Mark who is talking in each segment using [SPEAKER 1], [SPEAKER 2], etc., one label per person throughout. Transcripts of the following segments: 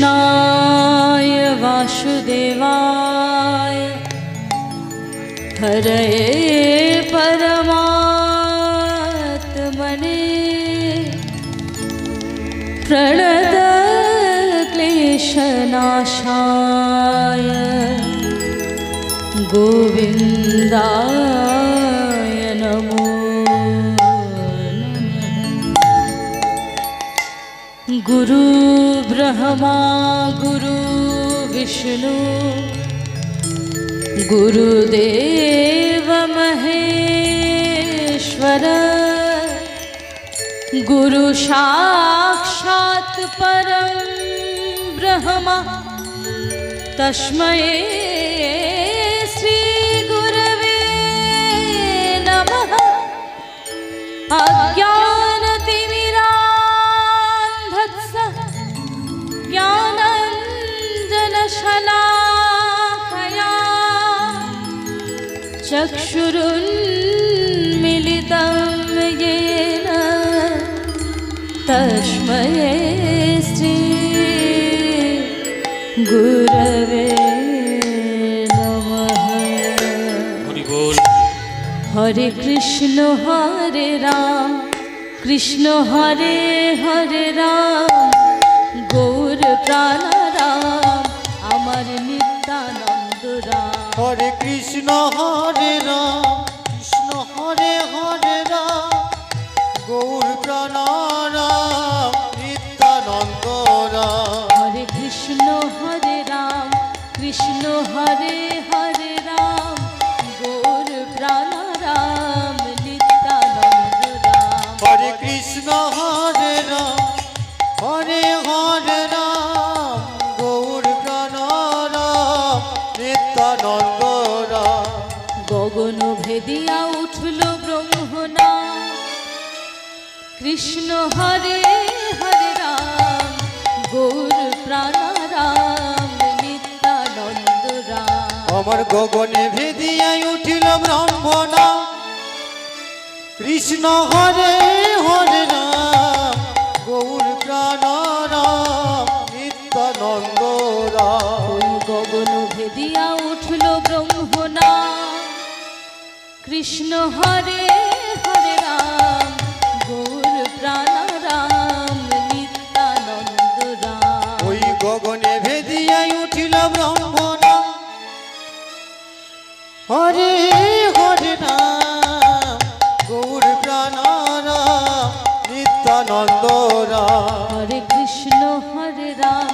[SPEAKER 1] कृष्णाय वासुदेवाय। हरे परमात्मने। प्रणत क्लेशनाशाय। गोविन्दा गुरु ब्रह्मा गुरु विष्णु गुरुदेव महेश्वर गुरु साक्षात् परं ब्रह्म तस्मै চক্ষুরুন্মিলিতাম ইয়ে তস্ময়ে শ্রী গুরবে
[SPEAKER 2] হরে
[SPEAKER 1] কৃষ্ণ হরে রাম কৃষ্ণ হরে হরে রাম। গৌর প্রাণ রাম আমার নি
[SPEAKER 3] হরে কৃষ্ণ হরে রাম। কৃষ্ণ হরে হরে রাম। গৌর প্রাণারাম নিত্যানন্দ রাম।
[SPEAKER 1] হরে কৃষ্ণ হরে রাম। কৃষ্ণ হরে হরে রাম। গৌর প্রাণারাম নিত্যানন্দ রাম।
[SPEAKER 3] হরে কৃষ্ণ হরে রাম। হরে হরে
[SPEAKER 1] কৃষ্ণ হরে হরে রাম গৌর প্রাণারাম নিত্যানন্দ রাম।
[SPEAKER 3] আমার গগনে ভেদিয়াই উঠিল ব্রহ্মণা। কৃষ্ণ হরে হরে রাম গৌর প্রাণ রাম নিত্যানন্দ রাম।
[SPEAKER 1] গগন ভেদিয়া উঠল ব্রহ্মনা কৃষ্ণ হরে কৃষ্ণ হরে রাম,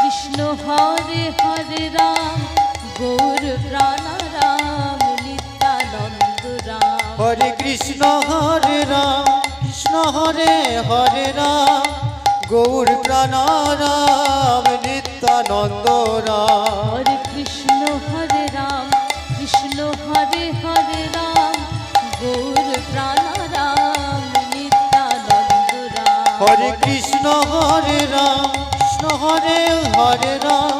[SPEAKER 1] কৃষ্ণ হরে হরে রাম, গৌর প্রাণারাম নিত্যানন্দ রাম।
[SPEAKER 3] হরে কৃষ্ণ হরে রাম, কৃষ্ণ হরে হরে রাম, গৌর প্রাণ রাম, নিত্যানন্দ রাম।
[SPEAKER 1] হরে কৃষ্ণ, হরে রাম। কৃষ্ণ, হরে হরে রাম।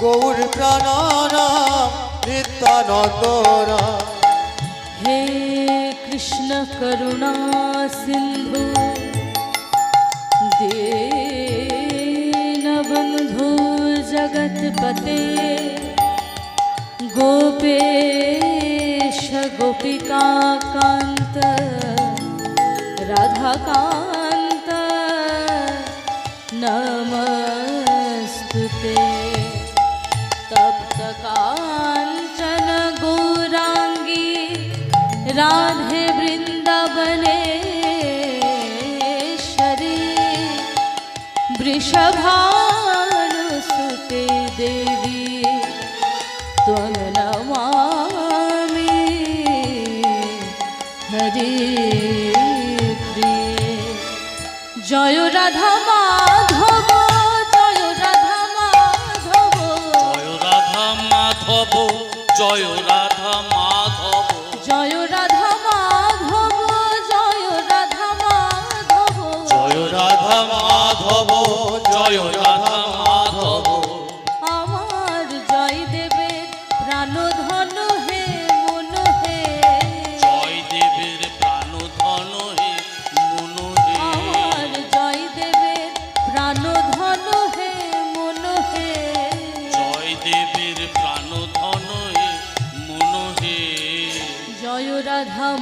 [SPEAKER 1] গৌর
[SPEAKER 3] প্রাণ রাম নিত্যানন্দ রাম।
[SPEAKER 1] হে কৃষ্ণ করুণা সিন্ধু জগৎপতে। গোপেশ গোপিকা কান্ত नमस्तु ते तप्तकाञ्चन गौराङ्गी राधे वृन्दवनेश्वरी वृषभानुसुते देवी त्वं नमामि हरि प्रिय जय राधा জয় রাধা মাধব।
[SPEAKER 2] জয় রাধা মাধব জয় রাধা মাধব।
[SPEAKER 1] জয় রাধা মাধব জয়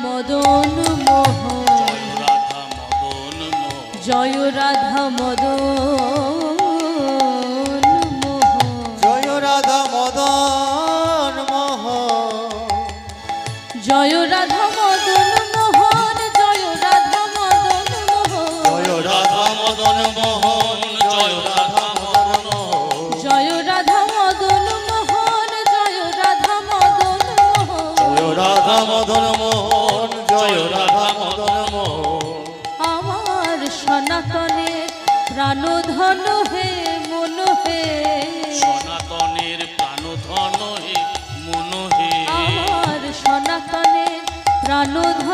[SPEAKER 1] মদন মোহন।
[SPEAKER 2] জয় রাধা মদন মোহন।
[SPEAKER 1] জয় রাধা মদন মোহন।
[SPEAKER 3] জয় রাধা মদন
[SPEAKER 1] জয় রাধা মদন আমার সনাতনের প্রাণধন হে মন হে।
[SPEAKER 2] সনাতনের প্রাণধন হে মন হে।
[SPEAKER 1] আমার সনাতনের প্রাণধন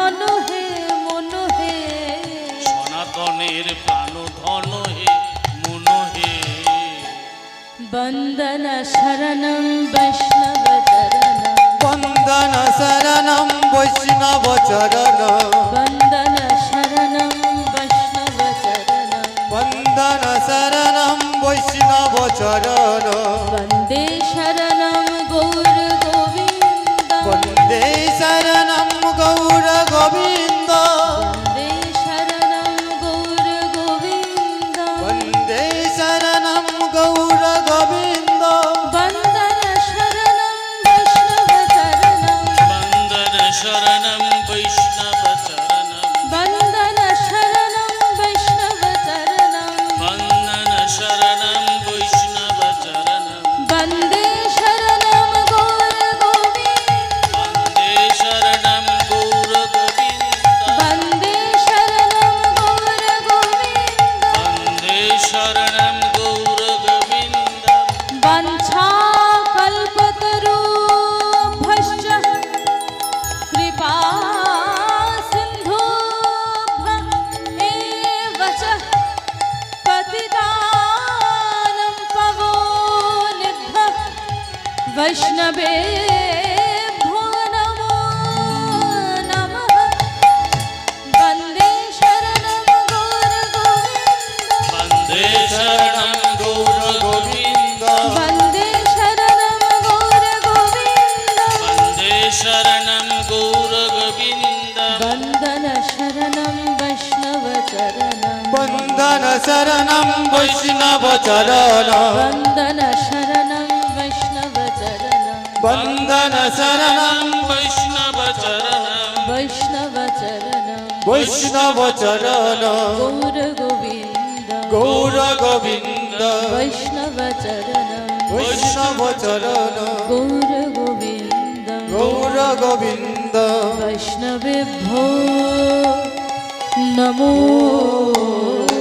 [SPEAKER 1] शरणं गौरगोविन्द
[SPEAKER 2] वञ्छा वञ्चा कल्पतरूपभश्च
[SPEAKER 1] कृपा सिन्धु पतिता
[SPEAKER 2] वैष्णवे शरणं वैष्णव चरण
[SPEAKER 1] वन्दन शरणं
[SPEAKER 3] वैष्णव चरण
[SPEAKER 1] वन्दन शरणं वैष्णव
[SPEAKER 3] चरण वैष्णव
[SPEAKER 2] चरण वैष्णव
[SPEAKER 1] चरण
[SPEAKER 3] गौर गोविन्द
[SPEAKER 1] गौर
[SPEAKER 3] गोविन्द वैष्णव
[SPEAKER 1] चरण
[SPEAKER 3] वैष्णव चरण
[SPEAKER 1] गौर
[SPEAKER 3] गोविन्द गौर गोविन्द
[SPEAKER 1] वैष्णवेभ्यो नमो